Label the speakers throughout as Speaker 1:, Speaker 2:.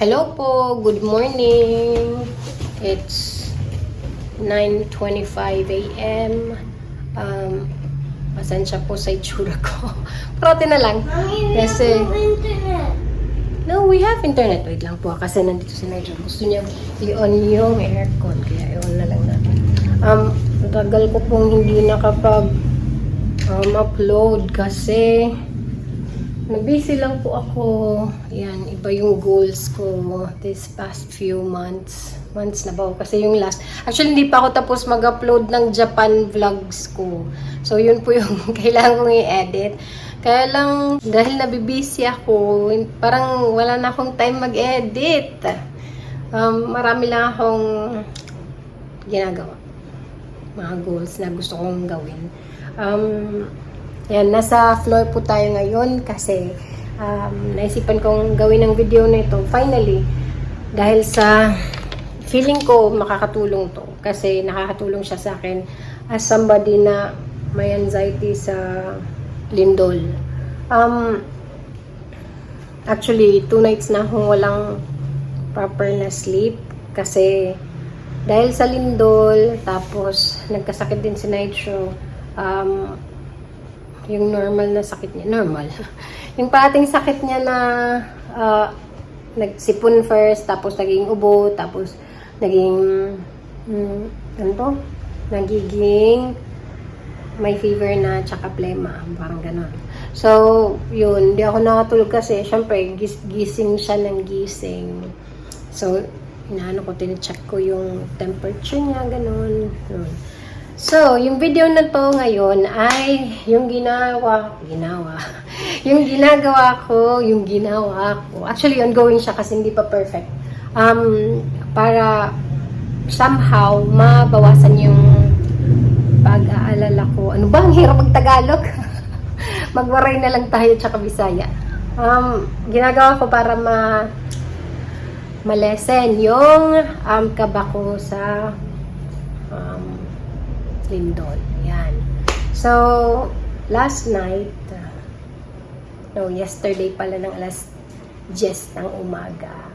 Speaker 1: Hello po, good morning. It's 9.25 a.m. Um, pasensya po sa itsura ko. Prote na lang. Kasi, no, we have internet. Wait lang po, ah, kasi nandito si Nigel. Gusto niya i-on yung aircon, kaya i-on na lang natin. Um, tagal ko pong hindi nakapag um, upload kasi Nabusy lang po ako. Yan, iba yung goals ko this past few months. Months na ba? Kasi yung last, actually hindi pa ako tapos mag-upload ng Japan vlogs ko. So yun po yung kailangan kong i-edit. Kaya lang, dahil nabibisi ako, parang wala na akong time mag-edit. Um, marami lang akong ginagawa. Mga goals na gusto kong gawin. Um, yan, nasa floor po tayo ngayon kasi um, naisipan kong gawin ang video na ito. Finally, dahil sa feeling ko makakatulong to kasi nakakatulong siya sa akin as somebody na may anxiety sa lindol. Um, actually, two nights na akong walang proper na sleep kasi dahil sa lindol, tapos nagkasakit din si Nitro, um, yung normal na sakit niya, normal. yung pating sakit niya na ah, nagsipon first, tapos naging ubo, tapos naging, hmm, ano to? Nagiging may fever na tsaka plema, parang ganon. So, yun, di ako nakatulog kasi, syempre, gis- gising siya ng gising. So, inaano ko, tinicheck ko yung temperature niya, ganon. Yun. So, yung video na to ngayon ay yung ginawa, ginawa, yung ginagawa ko, yung ginawa ko. Actually, ongoing siya kasi hindi pa perfect. Um, para somehow mabawasan yung pag-aalala ko. Ano ba? Ang hirap mag-Tagalog. Magwaray na lang tayo tsaka Bisaya. Um, ginagawa ko para ma malesen yung um, kaba ko sa lindol. Yan. So, last night, uh, no, yesterday pala ng alas 10 ng umaga,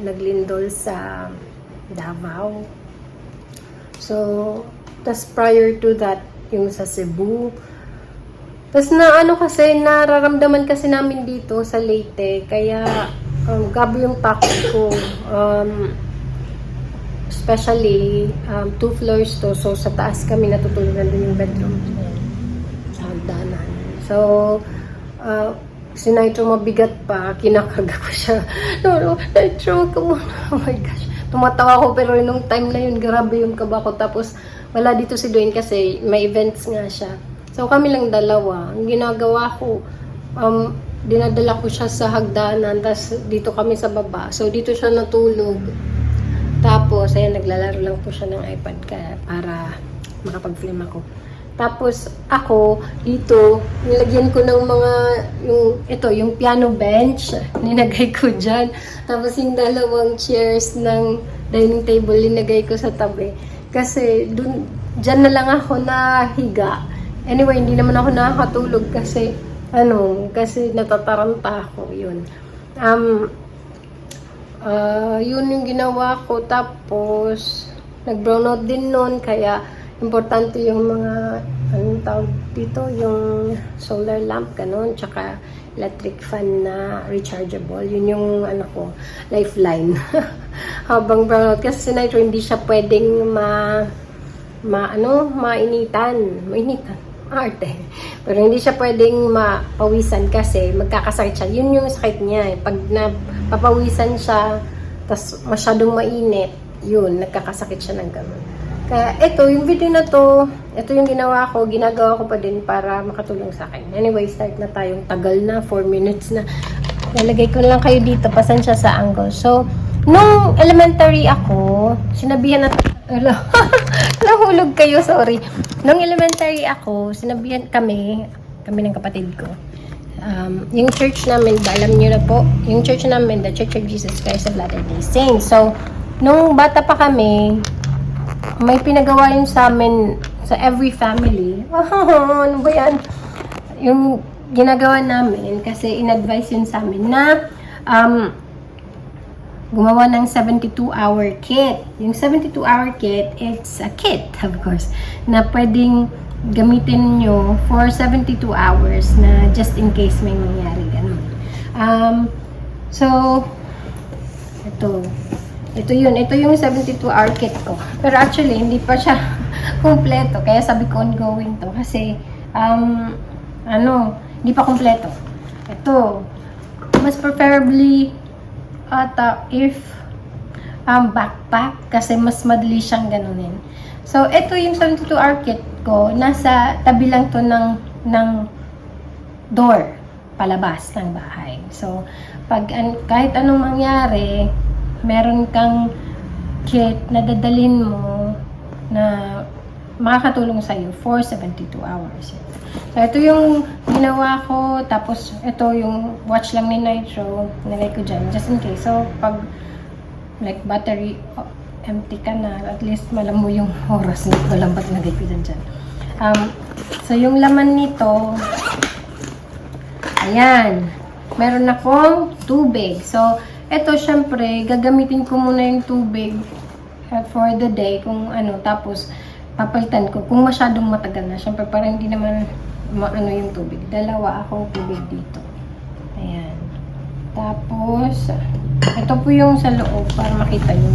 Speaker 1: naglindol sa Davao. So, tas prior to that, yung sa Cebu. Tas na ano kasi, nararamdaman kasi namin dito sa Leyte, kaya um, gabi yung takot ko. Um, especially um, two floors to so sa taas kami natutulog nandun yung bedroom. Sa hagdanan. So uh, si Nitro mabigat pa kinakarga ko siya. No no Nitro come on. Oh my gosh. Tumatawa ko pero nung time na yun grabe yung kaba ko. Tapos wala dito si Dwayne kasi may events nga siya. So kami lang dalawa. Ang ginagawa ko um, dinadala ko siya sa hagdanan tapos dito kami sa baba. So dito siya natulog tapos, ayan, naglalaro lang po siya ng iPad ka para makapag-film ako. Tapos, ako, dito, nilagyan ko ng mga, yung, ito, yung piano bench, ninagay ko dyan. Tapos, yung dalawang chairs ng dining table, linagay ko sa tabi. Kasi, dun, dyan na lang ako nahiga. Anyway, hindi naman ako nakakatulog kasi, ano, kasi natataranta ako, yun. Um, Ah, yun yung ginawa ko. Tapos, nag-brown out din nun. Kaya, importante yung mga, anong tawag dito, yung solar lamp, ganun. Tsaka, electric fan na rechargeable. Yun yung, ano ko, lifeline. Habang brown out. Kasi si Nitro, hindi siya pwedeng ma, ma, ano, mainitan. Mainitan. Arte. Pero hindi siya pwedeng mapawisan kasi magkakasakit siya. Yun yung sakit niya. eh. Pag napapawisan siya, tas masyadong mainit, yun, nagkakasakit siya ng ganun. Kaya ito, yung video na to, ito yung ginawa ko, ginagawa ko pa din para makatulong sa akin. Anyway, start na tayong tagal na, 4 minutes na. Lalagay ko lang kayo dito, pasensya sa angle. So, nung elementary ako, sinabihan na Hello. Nahulog kayo, sorry. Nung elementary ako, sinabihan kami, kami ng kapatid ko. Um, yung church namin, ba, alam niyo na po, yung church namin, the Church of Jesus Christ of Latter-day Saints. So, nung bata pa kami, may pinagawa yun sa amin, sa every family. ano ba yan? Yung ginagawa namin, kasi in-advise yun sa amin na, um, gumawa ng 72-hour kit. Yung 72-hour kit, it's a kit, of course, na pwedeng gamitin nyo for 72 hours na just in case may mangyari ganun. Um, so, ito. Ito yun. Ito yung 72-hour kit ko. Pero actually, hindi pa siya kompleto. Kaya sabi ko ongoing to. Kasi, um, ano, hindi pa kompleto. Ito. Mas preferably, ata, if um, backpack. Kasi mas madali siyang ganunin. So, ito yung 72-hour kit ko. Nasa tabi lang to ng, ng door palabas ng bahay. So, pag an, kahit anong mangyari, meron kang kit na dadalin mo na makakatulong sa'yo for 72 hours. So, ito yung ginawa ko. Tapos, ito yung watch lang ni Nitro. Nilay ko dyan, just in case. So, pag like battery oh, empty ka na, at least malam mo yung oras na walang ba't nagay ko dyan dyan. Um, so, yung laman nito, ayan, meron akong tubig. So, eto, syempre, gagamitin ko muna yung tubig uh, for the day, kung ano, tapos, papalitan ko, kung masyadong matagal na, syempre, para hindi naman maano yung tubig. Dalawa akong tubig dito. Ayan. Tapos, ito po yung sa loob, para makita nyo.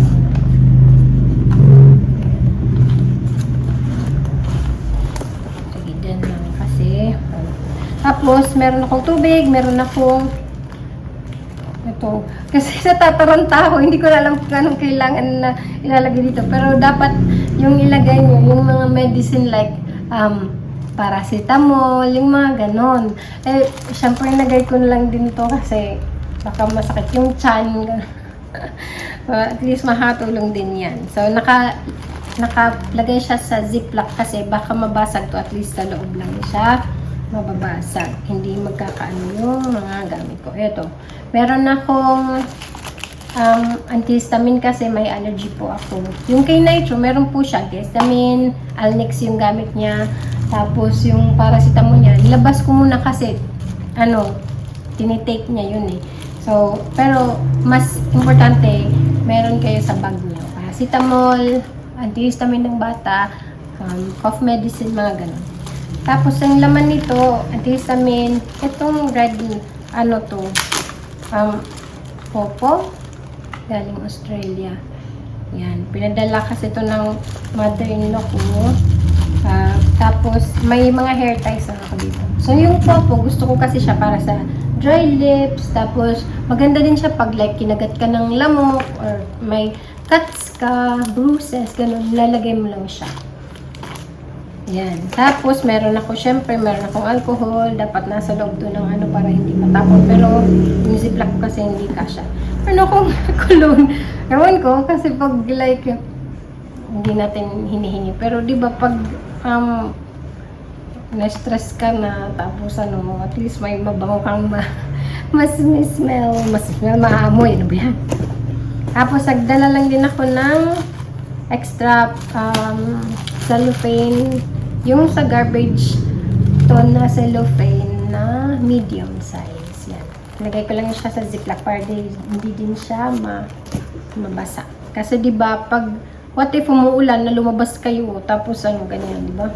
Speaker 1: Sige, dyan kasi. Tapos, meron akong tubig, meron akong ito. Kasi natataranta ako, hindi ko alam kung anong kailangan na ilalagay dito. Pero dapat yung ilagay nyo, yung mga medicine like um, paracetamol, yung mga ganon. Eh, syempre nagay ko na lang din to kasi baka masakit yung chan. at least makatulong din yan. So, naka, nakalagay siya sa ziplock kasi baka mabasag to at least sa loob lang siya mababasag. Hindi magkakaano yung mga gamit ko. Ito. Meron akong um, antihistamine kasi may allergy po ako. Yung kay Nitro, meron po siya antihistamine, Alnex yung gamit niya, tapos yung paracetamol niya, nilabas ko muna kasi, ano, tinitake niya yun eh. So, pero mas importante, meron kayo sa bag niyo. Paracetamol, antihistamine ng bata, um, cough medicine, mga ganun. Tapos, ang laman nito, antihistamine, itong red, ano to, um, popo, galing Australia. Yan. Pinadala kasi ito ng mother-in-law ko. Ah, tapos, may mga hair ties na ako dito. So, yung popo, gusto ko kasi siya para sa dry lips. Tapos, maganda din siya pag like kinagat ka ng lamok or may cuts ka, bruises, ganun. Lalagay mo lang siya. Yan. Tapos, meron ako, syempre, meron akong alcohol. Dapat nasa loob doon ng ano para hindi matapon. Pero, yung ziplock ko kasi hindi kasha. Meron akong cologne. Ewan ko, kasi pag like, hindi natin hinihingi. Pero, di ba, pag um, na-stress ka na, tapos ano, at least may mabango kang ma mas smell, mas smell, maamoy. Ano ba yan? Tapos, nagdala lang din ako ng extra um, cellophane. Yung sa garbage to na cellophane na medium size. Yan. Lagay ko lang siya sa ziplock para di, hindi din siya ma, mabasa. Kasi 'di ba pag what if umuulan na lumabas kayo tapos ano ganyan, 'di ba?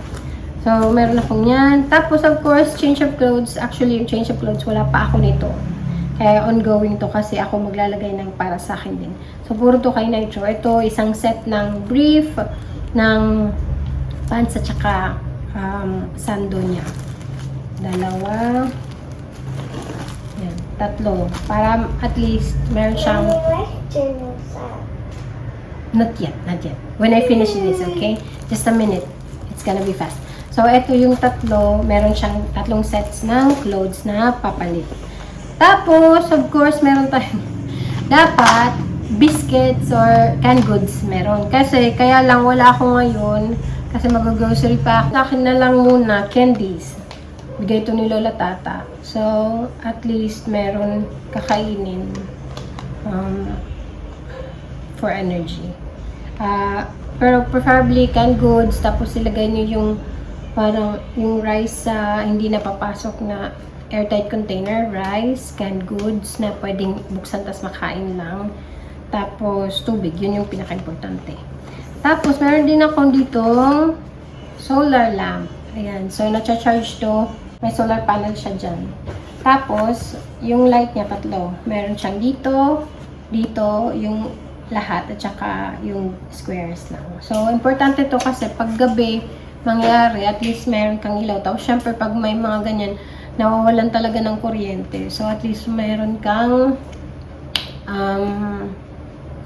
Speaker 1: So, meron akong yan. Tapos, of course, change of clothes. Actually, yung change of clothes, wala pa ako nito. Kaya ongoing to kasi ako maglalagay ng para sa akin din. So, puro to kay Nitro. Ito, isang set ng brief, ng pants at saka um, sando niya. Dalawa. Tatlo. Para at least meron siyang Not yet, not yet. When I finish this, okay? Just a minute. It's gonna be fast. So, ito yung tatlo. Meron siyang tatlong sets ng clothes na papalit. Tapos, of course, meron tayong dapat biscuits or canned goods meron. Kasi, kaya lang wala ako ngayon kasi mag-grocery pa ako. Sa akin na lang muna, candies. Bigay ito ni Lola Tata. So, at least meron kakainin um, for energy. Ah, pero preferably canned goods, tapos ilagay niyo yung parang yung rice sa hindi napapasok na airtight container, rice, canned goods na pwedeng buksan tas makain lang. Tapos, tubig. Yun yung pinaka-importante. Tapos, meron din ako ditong solar lamp. Ayan. So, na-charge to. May solar panel siya dyan. Tapos, yung light niya tatlo. Meron siyang dito, dito, yung lahat, at saka yung squares lang. So, importante to kasi pag gabi mangyari, at least meron kang ilaw. Tapos, syempre, pag may mga ganyan, nawawalan talaga ng kuryente. So, at least meron kang um,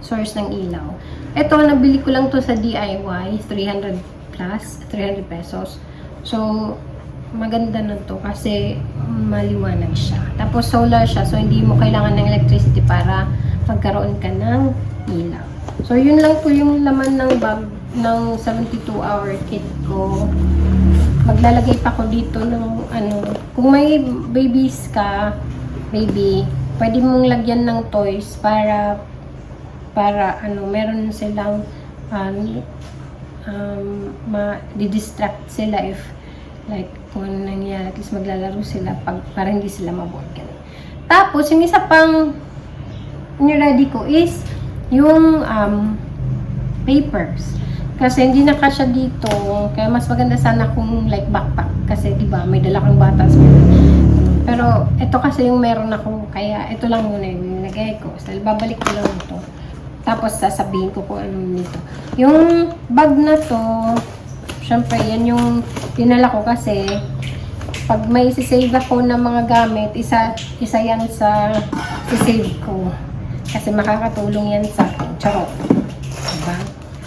Speaker 1: source ng ilaw. Ito, nabili ko lang to sa DIY, 300 plus, 300 pesos. So, maganda na to kasi maliwanag siya. Tapos solar siya, so hindi mo kailangan ng electricity para magkaroon ka ng ilaw. So, yun lang po yung laman ng bag ng 72-hour kit ko. Maglalagay pa ko dito ng ano, kung may babies ka, baby, pwede mong lagyan ng toys para para ano, meron silang um, um, ma-distract sila if like kung ano nangyari, at least maglalaro sila pag, para hindi sila maboard. Tapos, yung isa pang ni-ready ko is yung um, papers. Kasi hindi na kasya dito. Kaya mas maganda sana kung like backpack. Kasi di ba may dala kang batas. Pero ito kasi yung meron ako. Kaya ito lang muna yung nilagay ko. So, babalik ko lang ito. Tapos sasabihin ko kung ano nito. Yung bag na to, syempre yan yung dinala ko kasi pag may sisave ako ng mga gamit, isa, isa yan sa sisave ko. Kasi makakatulong yan sa akin. Charot. Diba?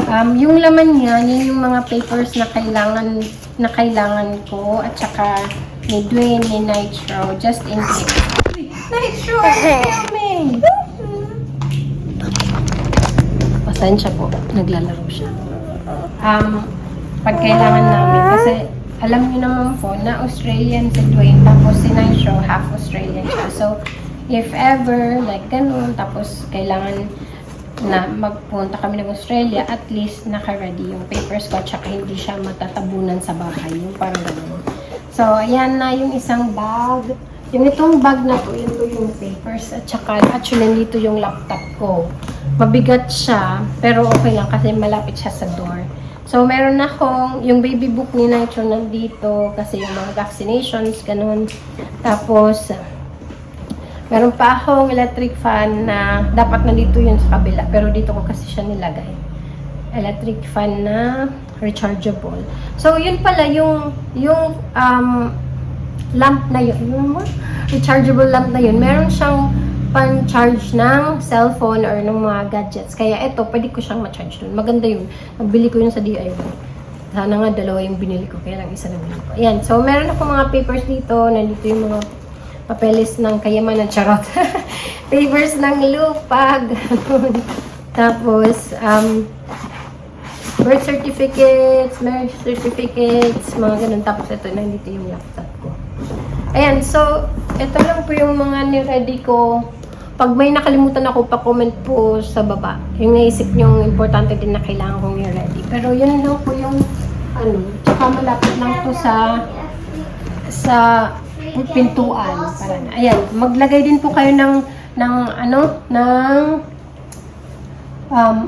Speaker 1: Um, yung laman niya, yun yung mga papers na kailangan na kailangan ko at saka ni Dwayne, ni Nitro, just in case. Nitro! Me! Pasensya po, naglalaro siya. Um, pag kailangan namin, kasi alam niyo naman po na Australian si Dwayne, tapos si Nitro, half Australian siya. So, if ever, like ganun, tapos kailangan na magpunta kami ng Australia, at least naka-ready yung papers ko, at saka hindi siya matatabunan sa bahay, yung parang ganun. So, ayan na yung isang bag. Yung itong bag na to, yun to yung papers, at saka actually nandito yung laptop ko. Mabigat siya, pero okay lang kasi malapit siya sa door. So, meron akong, yung baby book ni Nitro nandito, kasi yung mga vaccinations, ganun. Tapos, Meron pa akong electric fan na dapat nandito yun sa kabila. Pero dito ko kasi siya nilagay. Electric fan na rechargeable. So, yun pala yung, yung um, lamp na yun. Yung rechargeable lamp na yun. Meron siyang pan-charge ng cellphone or ng mga gadgets. Kaya ito, pwede ko siyang ma-charge dun. Maganda yun. Nagbili ko yun sa DIY. Sana nga dalawa yung binili ko. Kaya lang isa na binili ko. Ayan. So, meron ako mga papers dito. Nandito yung mga papeles ng kayamanan, charot. Papers ng lupag. Tapos, um, birth certificates, marriage certificates, mga ganun. Tapos ito, nandito yung laptop ko. Ayan, so, ito lang po yung mga ni-ready ko. Pag may nakalimutan ako, pa-comment po sa baba. Yung naisip nyo, importante din na kailangan kong i-ready. Pero yun lang po yung, ano, tsaka malapit lang to sa, sa pintuan. Para na. Ayan, maglagay din po kayo ng, ng ano, ng, um,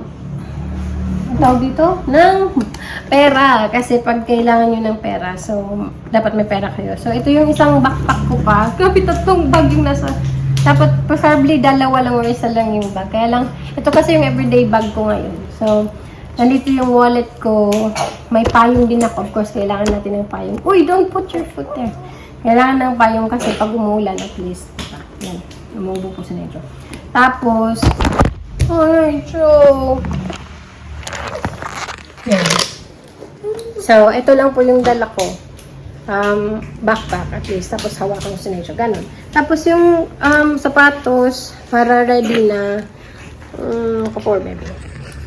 Speaker 1: tawag dito? Ng pera. Kasi pag kailangan nyo ng pera, so, dapat may pera kayo. So, ito yung isang backpack ko pa. Grabe, tatlong bag yung nasa, dapat preferably dalawa lang or isa lang yung bag. Kaya lang, ito kasi yung everyday bag ko ngayon. So, nandito yung wallet ko. May payong din ako. Of course, kailangan natin ng payong. Uy, don't put your foot there. Kailangan ng payong kasi pag umulan at least. Yan. Umubo po sa nitro. Tapos, oh, nitro. Yan. So, ito lang po yung dala ko. Um, backpack at least. Tapos hawakan ko sa nitro. Ganon. Tapos yung um, sapatos para ready na um, kapor baby.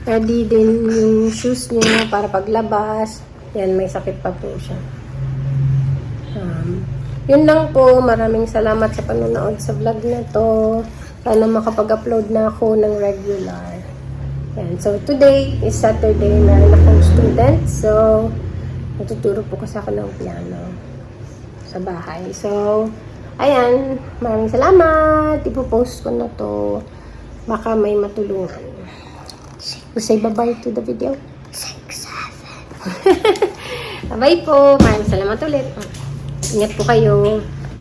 Speaker 1: Ready din yung shoes niya para paglabas. Yan, may sakit pa po siya. Um, yun lang po. Maraming salamat sa panonood sa vlog na to. Sana makapag-upload na ako ng regular. Yan. So, today is Saturday. Meron akong student. So, natuturo po kasi ako ng piano sa bahay. So, ayan. Maraming salamat. Ipopost ko na to. Baka may matulungan. Say bye-bye to the video.
Speaker 2: Six, seven.
Speaker 1: Bye po. Maraming salamat ulit. Ingat po kayo.